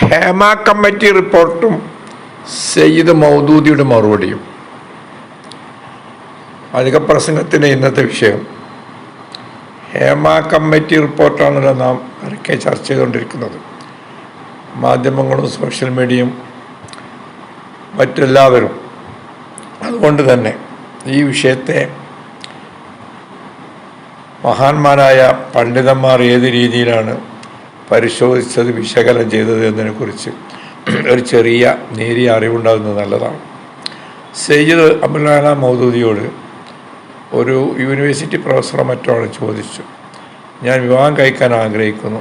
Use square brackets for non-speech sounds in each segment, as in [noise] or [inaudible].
Hema committee റിപ്പോർട്ടും സെയ്ദ് മൗദൂദിയുടെ മറുപടിയും. അധിക പ്രസംഗത്തിന്റെ ഇന്നത്തെ വിഷയം. ഹേമ കമ്മിറ്റി റിപ്പോർട്ടാണല്ലോ നാം ഇറക്കെ ചർച്ച ചെയ്തുകൊണ്ടിരിക്കുന്നത്. മാധ്യമങ്ങളും സോഷ്യൽ മീഡിയയും മറ്റെല്ലാവരും അതുകൊണ്ട് തന്നെ ഈ വിഷയത്തെ മഹാന്മാരായ പണ്ഡിതന്മാർ ഏത് രീതിയിലാണ് പരിശോധിച്ചത് വിശകലനം ചെയ്തത് എന്നതിനെക്കുറിച്ച് ഒരു ചെറിയ നേരിയ അറിവുണ്ടാകുന്നത് നല്ലതാണ്. സയ്യിദ് അബുലാന മൗദൂദിയോട് ഒരു യൂണിവേഴ്സിറ്റി പ്രൊഫസറോ മറ്റോ ആണ് ചോദിച്ചു. ഞാൻ വിവാഹം കഴിക്കാൻ ആഗ്രഹിക്കുന്നു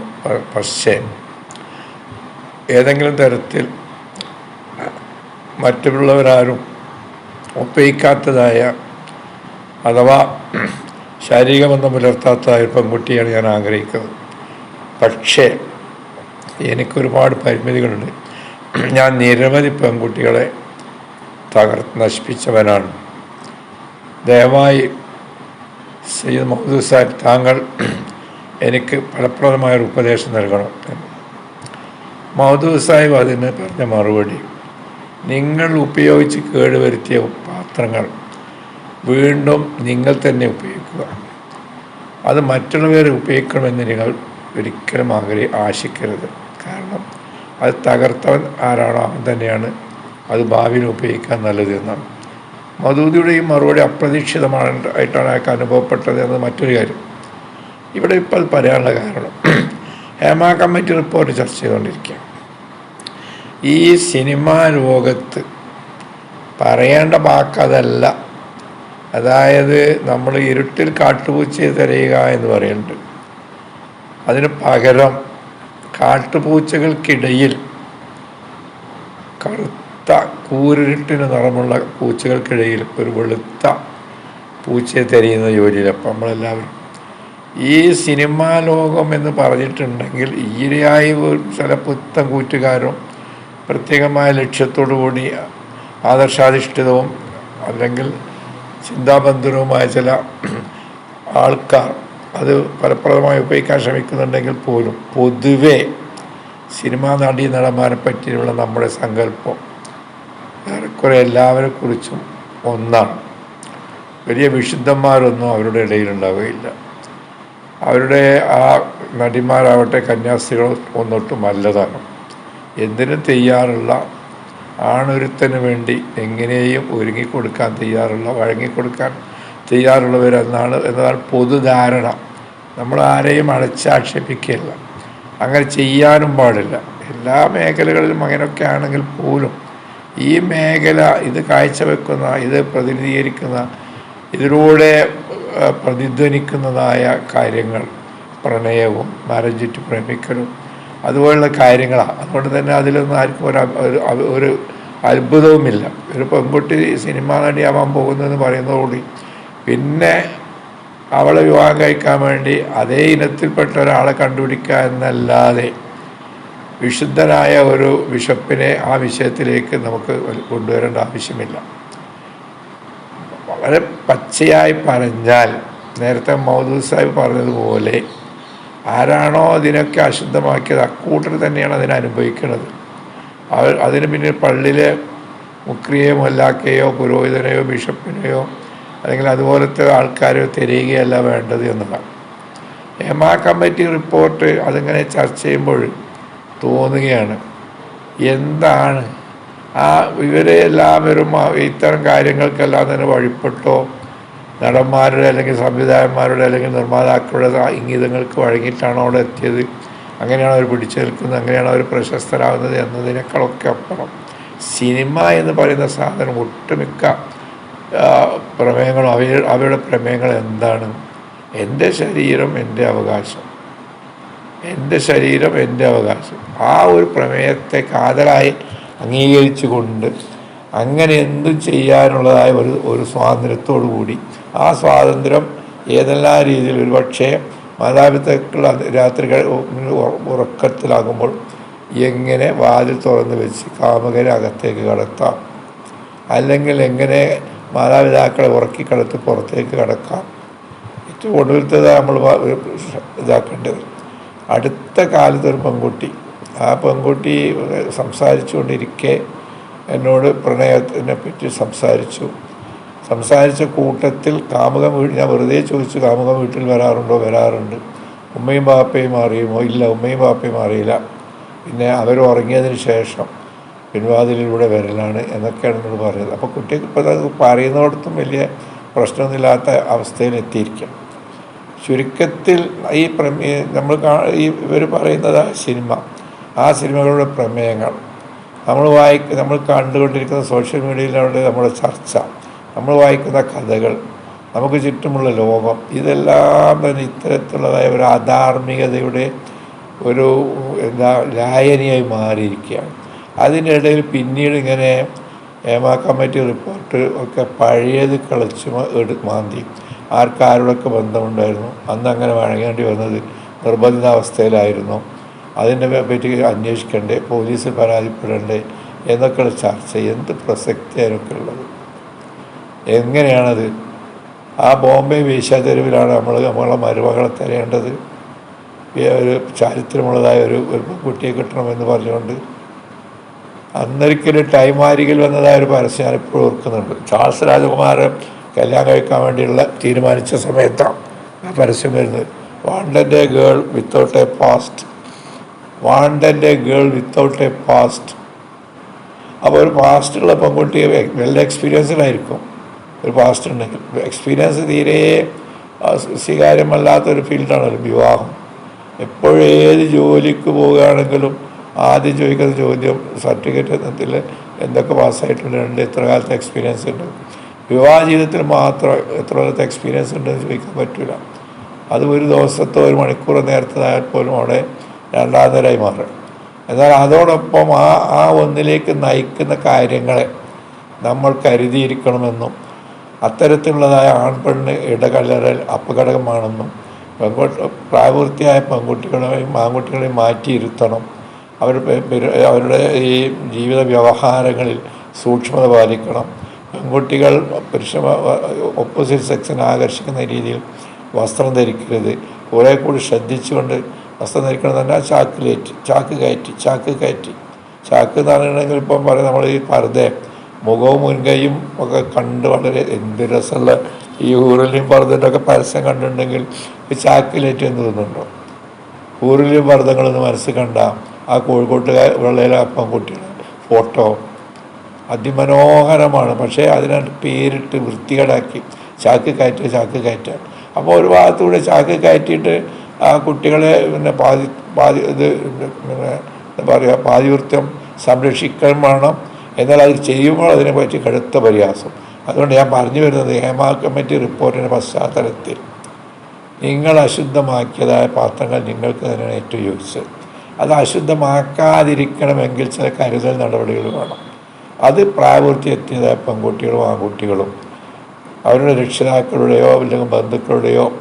പക്ഷേ ഏതെങ്കിലും തരത്തിൽ മറ്റുള്ളവരാരും ഒപ്പയിക്കാത്തതായ അഥവാ ശാരീരിക ബന്ധം പുലർത്താത്തതായ പെൺകുട്ടിയാണ് ഞാൻ ആഗ്രഹിക്കുന്നത്. പക്ഷേ എനിക്കൊരുപാട് പരിമിതികളുണ്ട്. ഞാൻ നിരവധി പെൺകുട്ടികളെ തകർത്ത് നശിപ്പിച്ചവനാണ്. ദയവായി സയ്യിദ് മുഹമ്മദ് സാഹിബ് താങ്കൾ എനിക്ക് ഫലപ്രദമായൊരു ഉപദേശം നൽകണം മഹദൂദ് സാഹിബ് അതിന് പറഞ്ഞ മറുപടി നിങ്ങൾ ഉപയോഗിച്ച് കേടുവരുത്തിയ പാത്രങ്ങൾ വീണ്ടും നിങ്ങൾ തന്നെ ഉപയോഗിക്കുക. അത് മറ്റുള്ളവർ ഉപയോഗിക്കണമെന്ന് നിങ്ങൾ ഒരിക്കലും ആഗ്രഹി ആശിക്കരുത്. കാരണം അത് തകർത്തവൻ ആരാണോ അവൻ തന്നെയാണ്. അത് ഭാവിയിൽ ഉപയോഗിക്കാൻ നല്ലത് എന്നാണ്. മധൂതിയുടെ ഈ മറുപടി അപ്രതീക്ഷിതമാണ് ആയിട്ടാണ് അയാൾക്ക് അനുഭവപ്പെട്ടത് എന്നത് മറ്റൊരു കാര്യം. ഇവിടെ ഇപ്പോൾ അത് പറയാനുള്ള കാരണം [clears throat] ഹേമ കമ്മിറ്റി റിപ്പോർട്ട് ചർച്ച ചെയ്തുകൊണ്ടിരിക്കുക ഈ സിനിമാ ലോകത്ത് പറയേണ്ട വാക്കതല്ല അതായത് നമ്മൾ ഇരുട്ടിൽ കാട്ടുപൂച്ചയെ തിരയുക എന്ന് പറയുന്നുണ്ട്. അതിന് പകരം കാട്ടുപൂച്ചകൾക്കിടയിൽ കറുത്ത കൂരിട്ടിന് നിറമുള്ള പൂച്ചകൾക്കിടയിൽ ഒരു വെളുത്ത പൂച്ചയെ തിരയുന്ന ജോലിയിൽ അപ്പം നമ്മളെല്ലാവരും ഈ സിനിമാ ലോകം എന്ന് പറഞ്ഞിട്ടുണ്ടെങ്കിൽ ഈയിടെയായി ചില പുത്തം കൂറ്റുകാരും പ്രത്യേകമായ ലക്ഷ്യത്തോടു കൂടി ആദർശാധിഷ്ഠിതവും അല്ലെങ്കിൽ ചിന്താബന്ധനവുമായ ചില ആൾക്കാർ അത് ഫലപ്രദമായി ഉപയോഗിക്കാൻ ശ്രമിക്കുന്നുണ്ടെങ്കിൽ പോലും പൊതുവെ സിനിമാ നടീ നടന്മാരെ പറ്റിയുള്ള നമ്മുടെ സങ്കല്പം ഏറെക്കുറെ എല്ലാവരെ കുറിച്ചും ഒന്നാണ്. വലിയ വിശുദ്ധന്മാരൊന്നും അവരുടെ ഇടയിൽ ഇടയിലുണ്ടാവുകയില്ല അവരുടെ ആ നടിമാരാവട്ടെ കന്യാസ്ത്രീകൾ ഒന്നൊട്ടും നല്ലതാണ് എന്തിനും തയ്യാറുള്ള ആണൊരുത്തന് വേണ്ടി എങ്ങനെയും ഒരുങ്ങിക്കൊടുക്കാൻ തയ്യാറുള്ള വഴങ്ങിക്കൊടുക്കാൻ തയ്യാറുള്ളവരെന്നാണ് എന്നതാണ് പൊതുധാരണ. നമ്മൾ ആരെയും അടച്ചാക്ഷേപിക്കില്ല അങ്ങനെ ചെയ്യാനും പാടില്ല. എല്ലാ മേഖലകളിലും അങ്ങനെയൊക്കെ ആണെങ്കിൽ പോലും ഈ മേഖല ഇത് കാഴ്ചവെക്കുന്ന ഇത് പ്രതിനിധീകരിക്കുന്ന ഇതിലൂടെ പ്രതിധ്വനിക്കുന്നതായ കാര്യങ്ങൾ പ്രണയവും മരം ചുറ്റി പ്രേമിക്കലും അതുപോലുള്ള കാര്യങ്ങളാണ് അതുകൊണ്ട് തന്നെ അതിലൊന്നും ആർക്കും ഒരു ഒരു അത്ഭുതവുമില്ല. ഒരു പെൺകുട്ടി സിനിമാ നടിയാവാൻ പോകുന്നതെന്ന് പറയുന്നതോടുകൂടി പിന്നെ അവളെ വിവാഹം കഴിക്കാൻ വേണ്ടി അതേ ഇനത്തിൽപ്പെട്ട ഒരാളെ കണ്ടുപിടിക്കുക എന്നല്ലാതെ വിശുദ്ധനായ ഒരു ബിഷപ്പിനെ ആ വിഷയത്തിലേക്ക് നമുക്ക് കൊണ്ടുവരേണ്ട ആവശ്യമില്ല. വളരെ പച്ചയായി പറഞ്ഞാൽ നേരത്തെ മൗദൂദ് സാഹിബ് പറഞ്ഞതുപോലെ ആരാണോ അതിനൊക്കെ അശുദ്ധമാക്കിയത് അക്കൂട്ടർ തന്നെയാണ് അതിനെ അനുഭവിക്കുന്നത്. അവർ അതിന് പിന്നിൽ പള്ളിയിലെ മുക്രിയെ മൊല്ലാക്കയോ പുരോഹിതനെയോ ബിഷപ്പിനെയോ അല്ലെങ്കിൽ അതുപോലത്തെ ആൾക്കാർ തിരയുകയല്ല വേണ്ടത് എന്നുള്ളതാണ് എം ആ കമ്മിറ്റി റിപ്പോർട്ട് അതിങ്ങനെ ചർച്ച ചെയ്യുമ്പോൾ തോന്നുകയാണ് എന്താണ്? ആ ഇവരെ എല്ലാവരും ഇത്തരം കാര്യങ്ങൾക്കെല്ലാം തന്നെ വഴിപ്പെട്ടോ? നടന്മാരുടെ അല്ലെങ്കിൽ സംവിധായകന്മാരുടെ അല്ലെങ്കിൽ നിർമ്മാതാക്കളുടെ ഇംഗിതങ്ങൾക്ക് വഴങ്ങിയിട്ടാണോ അവിടെ എത്തിയത്? അങ്ങനെയാണ് അവർ പിടിച്ചു നിൽക്കുന്നത് അങ്ങനെയാണ് അവർ പ്രശസ്തരാകുന്നത് എന്നതിനേക്കാളൊക്കെ അപ്പുറം. സിനിമ എന്ന് പറയുന്ന സാധനം ഒട്ടുമിക്ക ആ, പ്രമേയങ്ങളും അവ അവയുടെ പ്രമേയങ്ങൾ എന്താണ്? എന്റെ ശരീരം എന്റെ അവകാശം. എന്റെ ശരീരം എന്റെ അവകാശം. ആ ഒരു പ്രമേയത്തെ കാതലായി അംഗീകരിച്ചുകൊണ്ട് അങ്ങനെ എന്തും ചെയ്യാനുള്ളതായ ഒരു ഒരു സ്വാതന്ത്ര്യത്തോടു കൂടി ആ സ്വാതന്ത്ര്യം ഏതെല്ലാം രീതിയിൽ ഒരുപക്ഷെ മാതാപിതാക്കൾ അത് രാത്രി ഉറക്കത്തിലാകുമ്പോൾ എങ്ങനെ വാതിൽ തുറന്ന് വെച്ച് കാമകരെ അകത്തേക്ക് കടത്താം? അല്ലെങ്കിൽ എങ്ങനെ മാതാപിതാക്കളെ ഉറക്കിക്കടത്ത് പുറത്തേക്ക് കടക്കാം. ഏറ്റവും ഒടുവിലത്തേത് നമ്മൾ ഇതാക്കേണ്ടി ഇതാക്കേണ്ടത്. അടുത്ത കാലത്ത് ഒരു പെൺകുട്ടി. ആ പെൺകുട്ടി സംസാരിച്ചുകൊണ്ടിരിക്കെ. എന്നോട് പ്രണയത്തിനെ പറ്റി സംസാരിച്ചു. സംസാരിച്ച കൂട്ടത്തിൽ കാമുകം വീട്ടിൽ ഞാൻ വെറുതെ ചോദിച്ചു കാമുകം വീട്ടിൽ വരാറുണ്ടോ? വരാറുണ്ട്. ഉമ്മയും ബാപ്പയും അറിയുമോ ഇല്ല ഉമ്മയും ബാപ്പയും അറിയില്ല പിന്നെ അവർ ഉറങ്ങിയതിന് ശേഷം പിൻവാതിലിലൂടെ വരലാണ് എന്നൊക്കെയാണ് നിങ്ങൾ പറയുന്നത്. അപ്പോൾ കുട്ടിക്ക് ഇപ്പോൾ അത് പറയുന്നിടത്തും വലിയ പ്രശ്നമൊന്നുമില്ലാത്ത അവസ്ഥയിൽ എത്തിയിരിക്കാം ചുരുക്കത്തിൽ ഈ പ്രമേ നമ്മൾ ഈ ഇവർ പറയുന്നത് സിനിമ ആ സിനിമകളുടെ പ്രമേയങ്ങൾ. നമ്മൾ വായി നമ്മൾ കണ്ടുകൊണ്ടിരിക്കുന്ന സോഷ്യൽ മീഡിയയിലൂടെ നമ്മുടെ ചർച്ച നമ്മൾ വായിക്കുന്ന കഥകൾ നമുക്ക് ചുറ്റുമുള്ള ലോകം ഇതെല്ലാം തന്നെ ഇത്തരത്തിലുള്ളതായ ഒരു അധാർമികതയുടെ ഒരു എന്താ ലായനിയായി മാറിയിരിക്കുകയാണ്. അതിനിടയിൽ പിന്നീട് ഇങ്ങനെ ഏമാ കമ്മിറ്റി റിപ്പോർട്ട് ഒക്കെ പഴയത് കളിച്ച് എടു മാന്തി. ആർക്കാരോടൊക്കെ ബന്ധമുണ്ടായിരുന്നു? അന്ന് അങ്ങനെ വഴങ്ങേണ്ടി വന്നത് നിർബന്ധിതാവസ്ഥയിലായിരുന്നു. അതിനെ പറ്റി അന്വേഷിക്കണ്ടേ? പോലീസിൽ പരാതിപ്പെടണ്ടേ? എന്നൊക്കെയുള്ള ചർച്ച എന്ത് പ്രസക്തിയാനൊക്കെ ഉള്ളത് എങ്ങനെയാണത്? ആ ബോംബെ വീശാതെരുവിലാണ് നമ്മൾ നമ്മളെ മരുമകളെ തരേണ്ടത് ഒരു ചാരിത്രമുള്ളതായ ഒരു കുട്ടിയെ പെൺകുട്ടിയെ കിട്ടണമെന്ന് പറഞ്ഞുകൊണ്ട് അന്നൊരിക്കലും ടൈമാരികിൽ വന്നതായ ഒരു പരസ്യം ഞാൻ ഇപ്പോഴും ഓർക്കുന്നുണ്ട്. ചാൾസ് രാജകുമാരൻ കല്യാണം കഴിക്കാൻ വേണ്ടിയുള്ള തീരുമാനിച്ച സമയത്താണ് ആ പരസ്യം വരുന്നത്. Wanted girl without a past wanted girl without a past അപ്പോൾ ഒരു പാസ്റ്റുള്ള പെൺകുട്ടി വെൽ എക്സ്പീരിയൻസ്ഡായിരിക്കും ഒരു പാസ്റ്റ് ഉണ്ടെങ്കിൽ. എക്സ്പീരിയൻസ് തീരെ സ്വീകാര്യമല്ലാത്തൊരു ഒരു വിവാഹം. എപ്പോഴേത് ജോലിക്ക് പോവുകയാണെങ്കിലും ആദ്യം ചോദിക്കുന്ന ചോദ്യം സർട്ടിഫിക്കറ്റ് എന്നതിൽ എന്തൊക്കെ പാസ്സായിട്ടുണ്ട് എത്ര കാലത്തെ എക്സ്പീരിയൻസ് ഉണ്ട്. വിവാഹ ജീവിതത്തിൽ മാത്രം എത്ര കാലത്തെ എക്സ്പീരിയൻസ് ഉണ്ടെന്ന് ചോദിക്കാൻ പറ്റില്ല അത് ഒരു ദിവസത്തെ ഒരു മണിക്കൂർ നേരത്തേതായാൽ പോലും അവിടെ രണ്ടാം നിരയായി മാറും. എന്നാൽ അതോടൊപ്പം ആ ആ ഒന്നിലേക്ക് നയിക്കുന്ന കാര്യങ്ങളെ നമ്മൾ കരുതിയിരിക്കണമെന്നും അത്തരത്തിലുള്ളതായ ആൺപെണ്ണ് ഇടകലറൽ അപകടമാണെന്നും പെൺകുട്ടി പ്രായപൂർത്തിയായ പെൺകുട്ടികളെയും ആൺകുട്ടികളെയും മാറ്റിയിരുത്തണം അവർ അവരുടെ ഈ ജീവിത വ്യവഹാരങ്ങളിൽ സൂക്ഷ്മത പാലിക്കണം. പെൺകുട്ടികൾ പുരുഷ ഓപ്പോസിറ്റ് സെക്സിനെ ആകർഷിക്കുന്ന രീതിയിൽ വസ്ത്രം ധരിക്കരുത്. കുറേ കൂടി ശ്രദ്ധിച്ചുകൊണ്ട് വസ്ത്രം ധരിക്കണം തന്നെ ചാക്കിലേറ്റ് ചാക്ക് കയറ്റി ചാക്ക് കയറ്റി. ചാക്ക് എന്ന് പറയുകയാണെങ്കിൽ ഇപ്പം പറയും നമ്മൾ ഈ പർദ്ദ മുഖവും മുൻകൈയും ഒക്കെ കണ്ട് വളരെ എന്ത് രസമുള്ള ഈ ഊരലിയും പർദ്ദന്റെ ഒക്കെ പരസ്യം കണ്ടിട്ടുണ്ടെങ്കിൽ ചാക്കിലേറ്റ് എന്ന് തോന്നുന്നുണ്ടോ? ഊരലിയും പർദ്ദങ്ങളൊന്ന് മനസ്സിൽ കണ്ട ആ കോഴിക്കോട്ടുകാർ വെള്ളയിലെ അപ്പം കുട്ടികൾ ഫോട്ടോ. അതിമനോഹരമാണ്. പക്ഷേ അതിനെ പേരിട്ട് വൃത്തികേടാക്കി ചാക്ക് കയറ്റുക ചാക്ക് കയറ്റുക അപ്പോൾ ഒരു ഭാഗത്തൂടെ ചാക്ക് കയറ്റിയിട്ട് ആ കുട്ടികളെ പിന്നെ പാതി പാതി ഇത് പിന്നെ എന്താ പറയുക പാതിവൃത്യം സംരക്ഷിക്കാൻ വേണം. എന്നാൽ അത് ചെയ്യുമ്പോൾ അതിനെപ്പറ്റി കടുത്ത പരിഹാസം. അതുകൊണ്ട് ഞാൻ പറഞ്ഞു വരുന്നത് ഹേമ കമ്മിറ്റി റിപ്പോർട്ടിന്റെ പശ്ചാത്തലത്തിൽ. നിങ്ങൾ അശുദ്ധമാക്കിയതായ പാത്രങ്ങൾ നിങ്ങൾക്ക് തന്നെയാണ് ഏറ്റവും യോജിച്ചത്. അത് അശുദ്ധമാക്കാതിരിക്കണമെങ്കിൽ ചില കരുതൽ നടപടികൾ വേണം. അത് പ്രായപൂർത്തി എത്തിയതായ പെൺകുട്ടികളും ആൺകുട്ടികളും അവരുടെ രക്ഷിതാക്കളുടെയോ അല്ലെങ്കിൽ ബന്ധുക്കളുടെയോ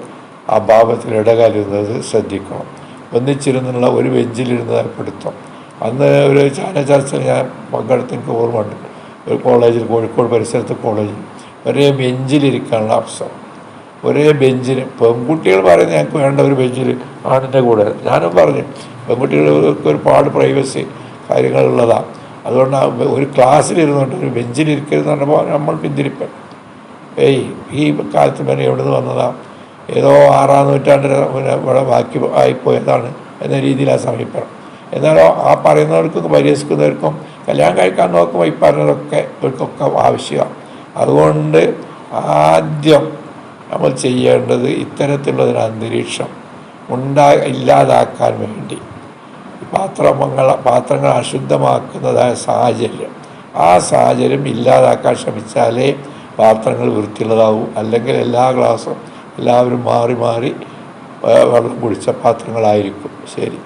അഭാവത്തിൽ ഇടകലരുന്നത് ശ്രദ്ധിക്കണം. ഒന്നിച്ചിരുന്നുള്ള ഒരു ബെഞ്ചിലിരുന്ന് ഏർപ്പെടുത്തും അന്ന് ഒരു ചാന ചർച്ച ഞാൻ പങ്കെടുത്ത് എനിക്ക് ഓർമ്മയുണ്ട്. ഒരു കോളേജിൽ കോഴിക്കോട് പരിസരത്ത് കോളേജിൽ ഒരേ ബെഞ്ചിലിരിക്കാനുള്ള അവസരം. ഒരേ ബെഞ്ചിന് പെൺകുട്ടികൾ പറയുന്നത് ഞങ്ങൾക്ക് വേണ്ട ഒരു ബെഞ്ചിൽ ആണിന്റെ കൂടെ. ഞാനും പറഞ്ഞു പെൺകുട്ടികൾക്ക് ഒരുപാട് പ്രൈവസി കാര്യങ്ങളുള്ളതാണ് അതുകൊണ്ട് ആ ഒരു ക്ലാസ്സിലിരുന്നുകൊണ്ട് ഒരു ബെഞ്ചിലിരിക്കരുതെന്ന് പറഞ്ഞപ്പോൾ നമ്മൾ പിന്തിരിപ്പൻ. ഏയ് ഈ കാലത്ത് പിന്നെ എവിടെ നിന്ന് വന്നതാ? ഏതോ ആറാം നൂറ്റാണ്ടിന് ഇവിടെ ബാക്കി ആയിപ്പോയതാണ് എന്ന രീതിയിലാണ് സമീപനം. എന്നാലോ ആ പറയുന്നവർക്കും പരിഹസിക്കുന്നവർക്കും കല്യാണം കഴിക്കാൻ നോക്കുമ്പോൾ ഈ പറഞ്ഞതൊക്കെ ഇവർക്കൊക്കെ ആവശ്യമാണ് അതുകൊണ്ട് ആദ്യം നമ്മൾ ചെയ്യേണ്ടത് ഇത്തരത്തിലുള്ളൊരു അന്തരീക്ഷം ഉണ്ടാ ഇല്ലാതാക്കാൻ വേണ്ടി. പാത്രങ്ങൾ പാത്രങ്ങൾ അശുദ്ധമാക്കുന്നതായ സാഹചര്യം. ആ സാഹചര്യം ഇല്ലാതാക്കാൻ ശ്രമിച്ചാലേ പാത്രങ്ങൾ വൃത്തിയുള്ളതാവും. അല്ലെങ്കിൽ എല്ലാ ഗ്ലാസും എല്ലാവരും മാറി മാറി വെള്ളം കുടിച്ച പാത്രങ്ങളായിരിക്കും. ശരി.